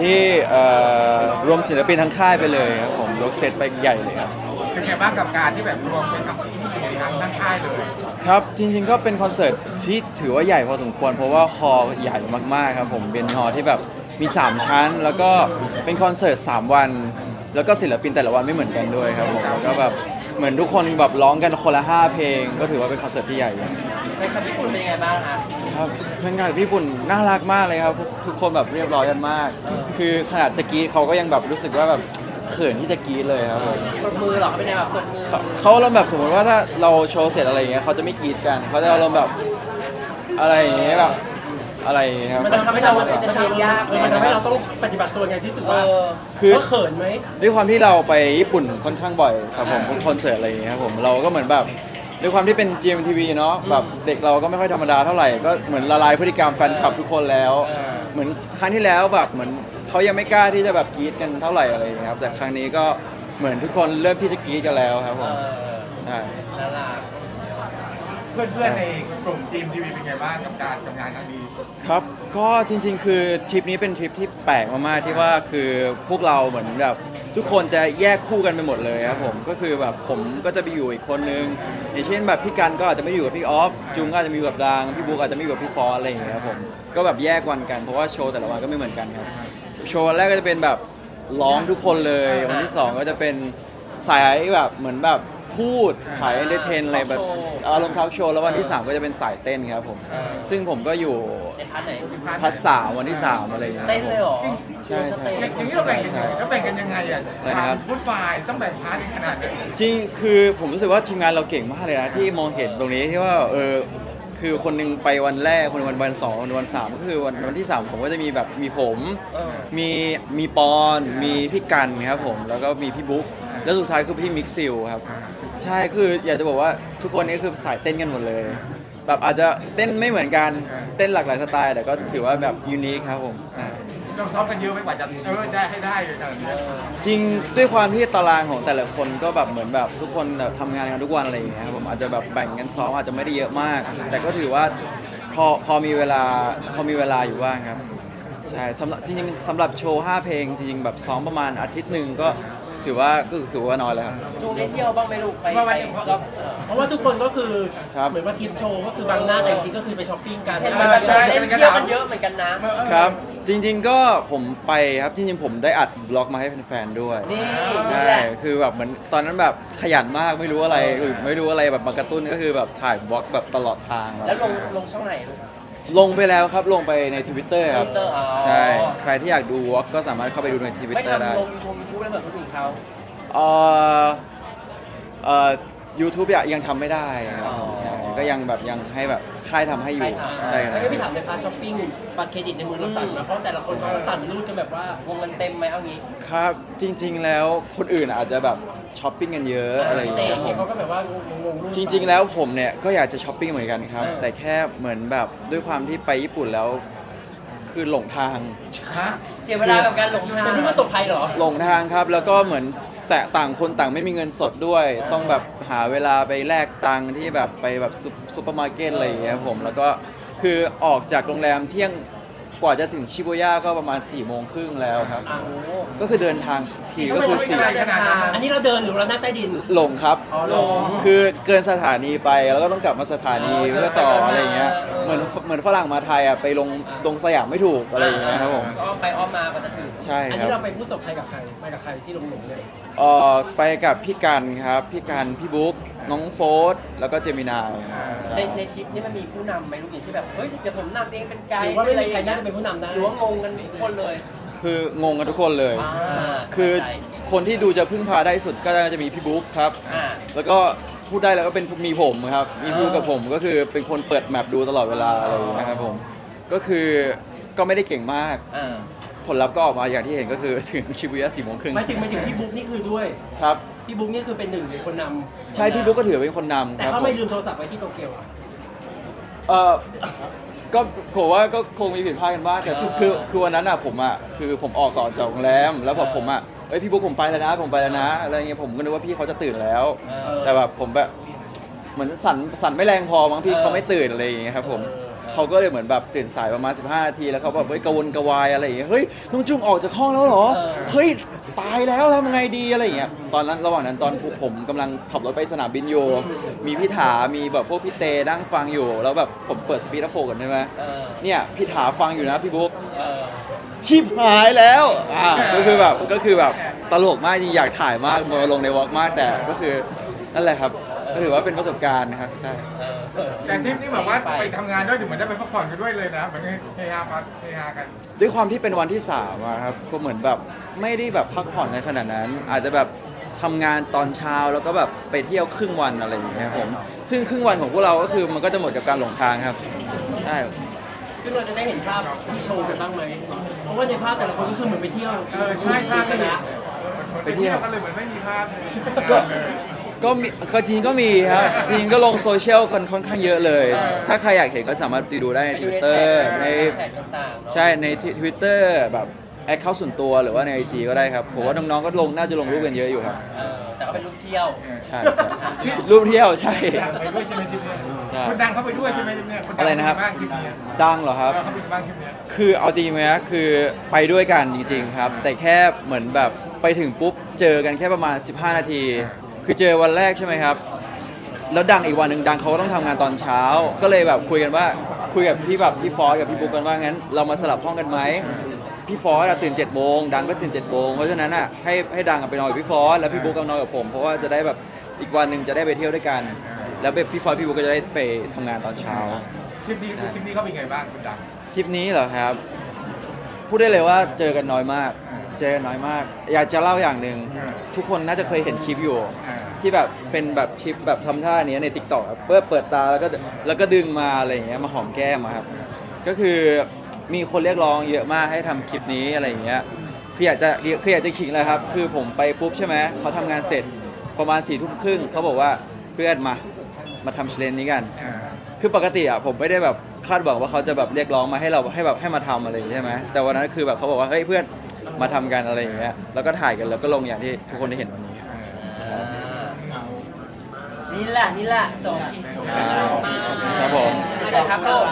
ที่เอ่อรวมศิลปินทั้งค่ายไปเลยครับผมยกเซตไปใหญ่เลยครับ เป็นไงบ้างกับการที่แบบรวมเป็นทั้งที่เป็นอีกครั้งทั้งค่ายเลยครับ จริงๆก็เป็นคอนเสิร์ตที่ถือว่าใหญ่พอสมควร เพราะว่าฮอลล์ใหญ่มากๆครับผมเป็นฮอลล์ที่แบบมี 3 ชั้น แล้วก็เป็นคอนเสิร์ต3วัน แล้วก็ศิลปินแต่ละวันไม่เหมือนกันด้วยครับผมแล้วก็แบบเหมือนทุกคนแบบร้องกันคนละ5เพลง ก็ถือว่าเป็นคอนเสิร์ตที่ใหญ่ครับในคำญี่ปุ่นเป็นยังไงบ้างคะ ครับแฟนงานพี่ญี่ปุ่นน่ารักมากเลยครับทุกทุกคนแบบเรียบร้อยกันมาก คือขนาดจะกรีดเขาก็ยังแบบรู้สึกว่าแบบเขินที่จะกรีดเลยครับผมตบมือเหรอเขาเป็นยังไงแบบตบมือเขาเขาอารมณ์แบบสมมติว่าถ้าเราโชว์เสร็จอะไรอย่างเงี้ยเขาจะไม่กรีดกันเขาจะอารมณ์แบบอะไรอย่างเงี้ยแบบอะไรอย่างเงี้ยครับ มันทำให้เราเป็นจะเรียนยากเออมันทำให้เราต้องปฏิบัติตัวไงที่สุดเอว่าอคือ ว่าเขินไหม ด้วยความที่เราไปญี่ปุ่นค่อนข้างบ่อยครับผมพวกคอนเสิร์ตอะไรอย่างเงี้ยครับผมเราก็เหมือนแบบ ด้วยความที่เป็น GMTV เนาะแบบเด็กเราก็ไม่ค่อยธรรมดาเท่าไหร่ก็เหมือนละลายพฤติกรรมแฟนคลับทุกคนแล้ว เหมือนครั้งที่แล้วแบบเหมือนเขายังไม่กล้าที่จะแบบกรีดกันเท่าไหร่อะไรอย่างเงี้ยครับแต่ครั้งนี้ก็เหมือนทุกคนเริ่มที่จะกรีดกันแล้วครับผเอมอใช่น่ารักเพื่อนๆในกลุ่มทีมทีวีเป็นไงบ้างกับการทำงานครั้งนี้ครับก็จริงๆ คือทริปนี้เป็นทริปที่แปลกมากๆที่ว่าคือพวกเราเหมือนแบบ ทุกคนจะแยกคู่กันไปหมดเลยครับผมก็คือแบบผมก็จะไปอยู่อีกคนนึงอย่างเช่นแบบพี่กันก็อาจจะไม่อยู่กับพี่ออฟจุงก็อาจจะมีอยู่กับดังพี่บุ๊กอาจจะไม่อยู่กับพี่ฟอสอะไรอย่างเงี้ยครับผมก็แบบแยกวันกันเพราะว่าโชว์แต่ละวันก็ไม่เหมือนกันครับโชว์วันแรกก็จะเป็นแบบร้องทุกคนเลยวันที่สองก็จะเป็นสายแบบเหมือนแบบ พูดถ่ายเอนเตอร์เทนอะไรแบบอารมณ์ทอล์กโชว์แล้ววันที่สามก็จะเป็นสายเต้นครับผม ซึ่งผมก็อยู่ในพาร์ทไหนพัดสามวันที่สามอะไรอย่างเงี้ย เต้นเลยเหรอใช่โชว์สเตจอย่างนี้เราแบ่งกันยังไงเราแบ่งกันยังไงอะอะไรนะครับ พูดฝ่ายต้องแบ่งพาร์ทขนาดไหนจริงคือผมรู้สึกว่าทีมงานเราเก่งมากเลยนะ ที่มองเห็นตรงนี้ที่ว่าเออคือคนหนึงไปวันแรก คนหนึงวันวันสองคนหนึ่งวันสามก็คือวันวันที่สามผมก็จะมีแบบมีผมเออมีมีปอน มีพี่กันครับผม แล้วก็มีพี่บุ๊ก แล้วสุดท้ายคือพี่มิกซิลครับ ใช่คืออยากจะบอกว่าทุกคนนี้คือสายเต้นกันหมดเลย แบบอาจจะเต้นไม่เหมือนกันเต้นหลากหลายสไตล์แต่ก็ถือว่าแบบยูนิคครับผมใช่เราซ้อมกันเยอะไหมกว่าจะเออจะให้ได้ขนาดนี้จริงด้วยความที่ตารางของแต่ละคนก็แบบเหมือนแบบทุกคนแบบทำงานกันทุกวันอะไรอย่างเงี้ยครับผมอาจจะแบบแบ่งกันซ้อมอาจจะไม่ได้เยอะมาก แต่ก็ถือว่าพอพอมีเวลาพอมีเวลาอยู่ว่างครับใช่สำหรับจริงๆสำหรับโชว์ 5 เพลงจริงๆแบบซ้อมประมาณอาทิตย์หนึ่งก็ ถือว่าก็ถือว่าน้อยแล้วครับ จูงได้เที่ยวบ้างไหมลูกไปไปรอบเออ เพราะว่าทุกคนก็คือครับ เหมือนว่าทีมโชว์ก็คือบางหน้าแต่จริงๆก็คือไปช้อปปิ้งกัน เห็นมันแบบเล่นเที่ยวกันเยอะเหมือนกันนะครับ จริง ๆ ก็ผมไปครับจริงๆผมได้อัดบล็อกมาให้แฟนๆด้วยนี่นี่ใช่แหละคือแบบเหมือนตอนนั้นแบบขยันมากไม่รู้อะไรคือไม่รู้อะไรแบบมากระตุ้นก็คือแบบถ่ายบล็อกแบบตลอดทางแล้วลงลงช่องไหนลูก ลงไปแล้วครับลงไปในทวิตเตอร์ครับ Twitter อ๋อ ใช่ ใครที่อยากดูวอล์กก็สามารถเข้าไปดูในทวิตไม่เตอร์ได้ทำลงยูทูบยูทูบแล้วเหมือนคนอื่นเขา เอ่อเอ่อ ยูทูบยังทำไม่ได้ครับอ๋อใช่ก็ยังแบบยังให้แบบค่ายทำให้อยู่ค่ายทำใช่ครับ แล้วก็พี่ถามในพาร์ทช้อปปิ้งบัตรเครดิตในมือเราสั่นนะเพราะแต่ละคนเขาสั่นรูดกันแบบว่าวงเงินเต็มไหมเอางี้ครับจริง ๆ แล้วคนอื่นอาจจะแบบช้อปปิ้งกันเยอะอะไรอย่างแต่เงี้อยย่างผเงี้ยมเขาก็แบบว่างงๆรูด จริง ๆ แล้วผมเนี่ยก็อยากจะช้อปปิ้งเหมือนกันครับ เออ แต่แค่เหมือนแบบด้วยความที่ไปญี่ปุ่นแล้วคือหลงทาง ฮะเสียเวลากับการหลงทางเป็นที่ประสบภัยเหรอ หลงทางครับ แล้วก็เหมือน แต่ต่างคนต่างไม่มีเงินสดด้วย ต้องแบบหาเวลาไปแลกตังค์ที่แบบไปแบบซุปซุปเปอร์มาร์เก็ตอะไรอย่างเงี้ยครับผมแล้วก็คือออกจากโรงแรมเที่ยงกว่าจะถึงชิบูย่าก็ประมาณ4ี่โมงครึ่งแล้วครับอ่าโอ้โหก็คือเดินทางทีก็คือสี่ไม่ไกลขนาดนั้นอันนี้เราเดินหรือเรานั่งใต้ดิน หลงครับ อ๋อหลง คือเกินสถานีไปแล้วก็ต้องกลับมาสถานีเพื่อต่ออะไรอย่างเงี้ย เออ เหมือนเหมือนฝรั่งมาไทยอะไปลงตรงสยามไม่ถูกอะไรอย่างเงี้ยครับผมก็อ้อมไปอ้อมมาก็จะถึงใช่อันครันี้บเราไปผู้ประสบภัยกับใครไปกับใครที่หลงหลงๆเนี่ยเอ่อไปกับพี่กันครับ พี่กันพี่บุ๊กน้องโฟสแล้วก็เจมินายใช่ในในทริปนี้มันมีผู้นำไหมลูกอย่างเช่นแบบเฮ้ยเดี๋ยวผมนำเองเป็นไกหรืด์อว่าไม่อะไรมีอใครย่างน่าเงี้ยจะเป็นผู้นำได้หรือว่างงกันทุกคนเลยคืองงกันทุกคนเลย อ่าคือเข้าใจคนที่ดูจะพึ่งพาได้สุดก็น่าจะมีพี่บุ๊กครับ อ่าแล้วก็ พูดได้แล้วก็เป็นมีผมครับมีพี่บุ๊กกับผมก็คือเป็นคนเปิดแมปดูตลอดเวลาอะไรอย่างเงี้ยครับผมก็คือก็ไม่ได้เก่งมาก อ่าผลลัพธ์ก็ออกมาอย่างที่เห็นก็คือถึงชิบุย่าสี่โมงครึ่งไม่ถึงไม่ถึงพี่บุ๊กนี่คือด้วย ครับ พี่บุ๊กนี่คือเป็นหนึ่งในคนนำใช่พี่บุ๊กก็ถือเป็นคนนำแต่ครับเขาไม่ผมลืมโทรศัพท์ไว้ที่โตเกียวอะ เออก็ผมว่าก็คงมีผิดพลาดกันบ้างแต่คือคือคือวันนั้นอะผมอะคือผมออกก่อนจากโรงแรมแล้วพอผมอะ เอ้ยพี่บุ๊กผมไปแล้วนะ ผมไปแล้วนะอะไรเงี้ยผมก็นึกว่าพี่เขาจะตื่นแล้วเออแต่แบบผมแบบเหมือนสั่นสั่นไม่แรงพอมั้งพี่เขาไม่ตื่นอะไรอย่างเงี้ยครับผมเขาก็เลยเหมือนแบบตื่นสายประมาณ 15 นาทีแล้วเขาแบบเฮ้ยกระวนกระวายอะไรอย่างเงี้ยเฮ้ยน้องจุงออกจากห้องแล้วเหรอเออเฮ้ยตายแล้วทำไงดีอะไรอย่างเงี้ยตอนนั้นระหว่างนั้นตอนผมกำลังขับรถไปสนามบินอยู่มีพี่ถา มีแบบพวกพี่เตนั่งฟังอยู่ แล้วแบบผมเปิดสปีดอัพโฟกันใช่ไหมเออเนี่ยพี่ถาฟังอยู่นะพี่บุ๊กเออ ชิบหายแล้วอ่าก็คือแบบก็คือแบบตลกมากจริงอยากถ่ายมากมาลงในวอล์กมากแต่ก็คือนั่นแหละครับก็ถือว่าเป็นประสบการณ์นะครับใช่เออเออแต่ทริปนี้แบบว่าไปทำงานด้วยถึงเหมือนได้ไปพักผ่อนกันด้วยเลยนะเหมือนเฮฮาปาเฮฮากันด้วยความที่เป็นวันที่สามอะครับก็เหมือนแบบไม่ได้แบบพักผ่อนในขนาดนั้น อาจจะแบบทำงานตอนเช้าแล้วก็แบบไปเที่ยวครึ่งวันอะไรอย่างเงี้ยครับผมซึ่งครึ่งวันของพวกเราก็คือมันก็จะหมดกับการหลงทางครับใช่ ซึ่งเราจะได้เห็นภาพที่โชว์กันบ้างไหม เพราะว่าในภาพแต่ละคนก็คือเหมือนไปเที่ยวเออใช่ภาพกันี่นนะ ไปเที่ยวกันเลยเหมือนไม่มีภาพเลยก็ก็มีก็จริงก็มีครับจริงก็ลงโซเชียลกันค่อนข้างเยอะเลย ถ้าใครอยากเห็นก็สามารถไปดูได้ในไปดูใน Twitter ในแท็กต่างๆเนอะใช่ในทวิตเตอร์แบบแอคเคาท์ส่วนตัวหรือว่าใน IG ก็ได้ครับผมว่าน้องๆก็ลงน่าจะลงรูปกันเยอะอยู่ครับ เออแต่ก็ เป็นรูปเที่ยว ใช่ใช่รูปเที่ยวใช่ ดังไปด้วยใช่ไหมทริปเนี้ยใช่คนดังเข้าไปด้วยใช่ไหมทริปเนี้ยคนดังอะไรนะครับเข้าไปบ้างทริปเนี้ยดังเหรอครับ เออเข้าไปบ้างทริปเนี้ยคือเอาจริงไหมนะคือไปด้วยกันจริงๆครับ แต่แค่เหมือนแบบไปถึงปุ๊บเจอกันแค่ประมาณ 15 นาที คือเจอวันแรกใช่ไหมครับ แล้วดังอีกวันหนึ่งดังเขาก็ต้องทำงานตอนเช้า ก็เลยแบบคุยกันว่าคุยกับพี่แบบพี่ฟอสกับพี่บุ๊กกันว่างั้น เรามาสลับห้องกันไหม พี่ฟอสอะตื่น7จ็ดโมงดังก็ตื่น7จ็ดโมงเพราะฉะนั้นอะให้ให้ดังอะไปนอนกับพี่ฟอสแล้วพี่บุ๊กก็นอนกับผม เพราะว่าจะได้แบบอีกวันหนึ่งจะได้ไปเที่ยวด้วยกัน แล้วแบบพี่ฟอสพี่บุ๊กก็จะได้ไปทำงานตอนเช้า ทริปนี้ทริปนี้เขาเป็นไงบ้างคุณดัง ทริปนี้เหรอครับ พูดได้เลยว่าเจอกันน้อยมากเจอกันน้อยมาก อยากจะเล่าอย่างหนึ่งอ่าทุกคนน่าจะเคยเห็นคลิปอยู่ อ่า ที่แบบเป็นแบบคลิปแบบทำท่าเนี้ยในทิกตอกเปิดเปิดตาแล้วก็แล้วก็ดึงมาอะไรอย่างเงี้ยมาหอมแก้มอะครับ ก็คือ มีคนเรียกร้องเยอะมากให้ทำคลิปนี้อะไรอย่างเงี้ยคืออยากจะคืออยากจะขิงเลยครับ คือผมไปปุ๊บใช่ไหมเขาทำงานเสร็จประมาณสี่ทุ่มครึ่งเขาบอกว่าเพื่อนมามาทำเชลนนี้กัน อ่าคือปกติอะผมไม่ได้แบบคาดหวังว่าเขาจะแบบเรียกร้องมาให้เราให้แบบให้มาทำอะไรอย่างเงี้ยใช่ไหมแต่วันนั้นคือแบบเขาบอกว่าเฮ้ยเพื่อนมาทำกันอะไรอย่างเงี้ยแล้วก็ถ่ายกันแล้วก็ลงอย่างที่ทุกคนได้เห็นวันนี้อ่านี่แหละนี่แหละจบครับผมนี่แหละครับลูก